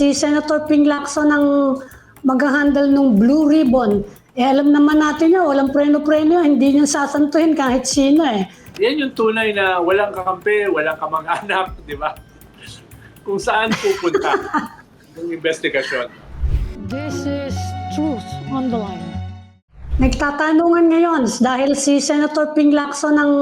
si Senator Ping Lacson ang mag-handle ng Blue Ribbon. Eh alam naman natin yun, walang preno-preno, hindi niya sasantuhin kahit sino eh. Yan yung tunay na walang kakampi, walang kamag-anak, di ba? Kung saan pupunta yung investigasyon. This is truth on the line. Nagtatanungan ngayon dahil si Senator Ping Lacson ang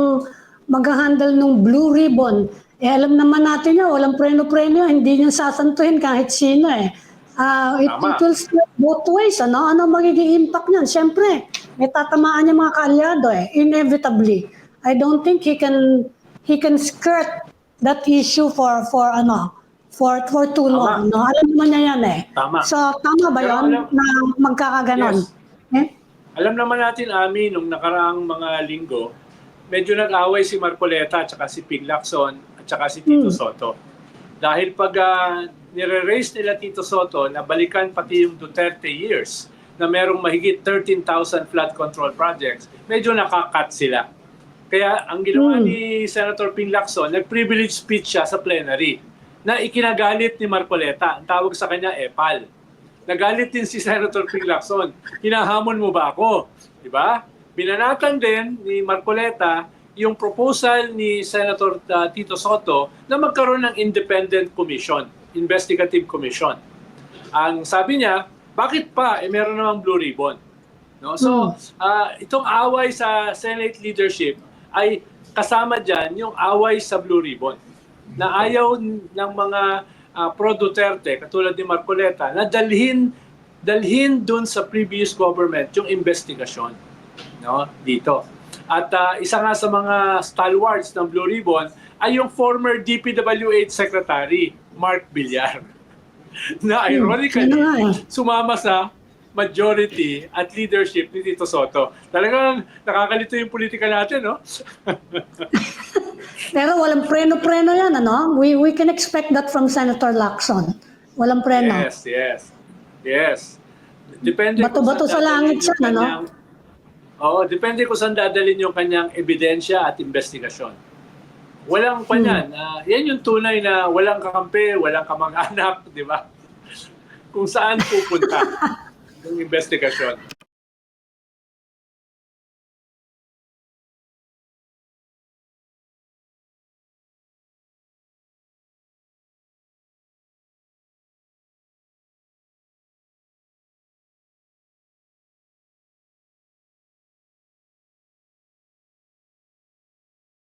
mag-handle ng Blue Ribbon. Eh alam naman natin yun, walang preno-preno, hindi niya sasantuhin kahit sino eh. Ah, it, Tama. it will slip both ways. Ano? Ano magiging impact niyan? Siyempre, may tatamaan niya mga kaalyado eh, inevitably. I don't think he can he can skirt that issue for for ano for for too long. No? Alam naman niya yan eh. Tama. So tama ba yon na magkakaganon? Yes. Eh? Alam naman natin, Ami, nung nakaraang mga linggo, medyo nag-away si Marcoleta at si Ping Lacson at saka si Tito Hmm. Soto. Dahil pag uh, nire-raise nila Tito Soto na balikan pati yung Duterte years na merong mahigit 13,000 flood control projects, medyo nakakat sila. Kaya ang ginawa Hmm. ni Senator Ping Lacson, nag-privilege speech siya sa plenary na ikinagalit ni Marcoleta. Ang tawag sa kanya, epal. Nagalit din si Senator Ping Lacson. Hinahamon mo ba ako? Di ba? Binanatan din ni Marcoleta yung proposal ni Senator uh, Tito Soto na magkaroon ng independent commission, investigative commission. Ang sabi niya, bakit pa? Eh, meron namang blue ribbon. No? So, ah, itong away sa Senate leadership ay kasama dyan yung away sa blue ribbon na ayaw ng mga ah, pro-Duterte, katulad ni Marcoleta, na dalhin, dalhin dun sa previous government yung investigasyon no, dito. At ah, isa nga sa mga stalwarts ng Blue Ribbon ay yung former DPWH Secretary, Mark Villar. na ironically, Ano nga eh. sumama sa majority at leadership ni Tito Soto. Talagang nakakalito yung politika natin, no? Pero walang preno-preno yan, ano? We, we can expect that from Senator Lacson. Walang preno. Yes, yes. Yes. Depende Bato-bato sa saan langit siya, ano? Oo, depende kung saan dadalhin yung kanyang ebidensya at investigasyon. Walang pa Hmm. yan. Ah, yan yung tunay na walang kakampi, walang kamag-anak, di ba? Kung saan pupunta yung investigasyon.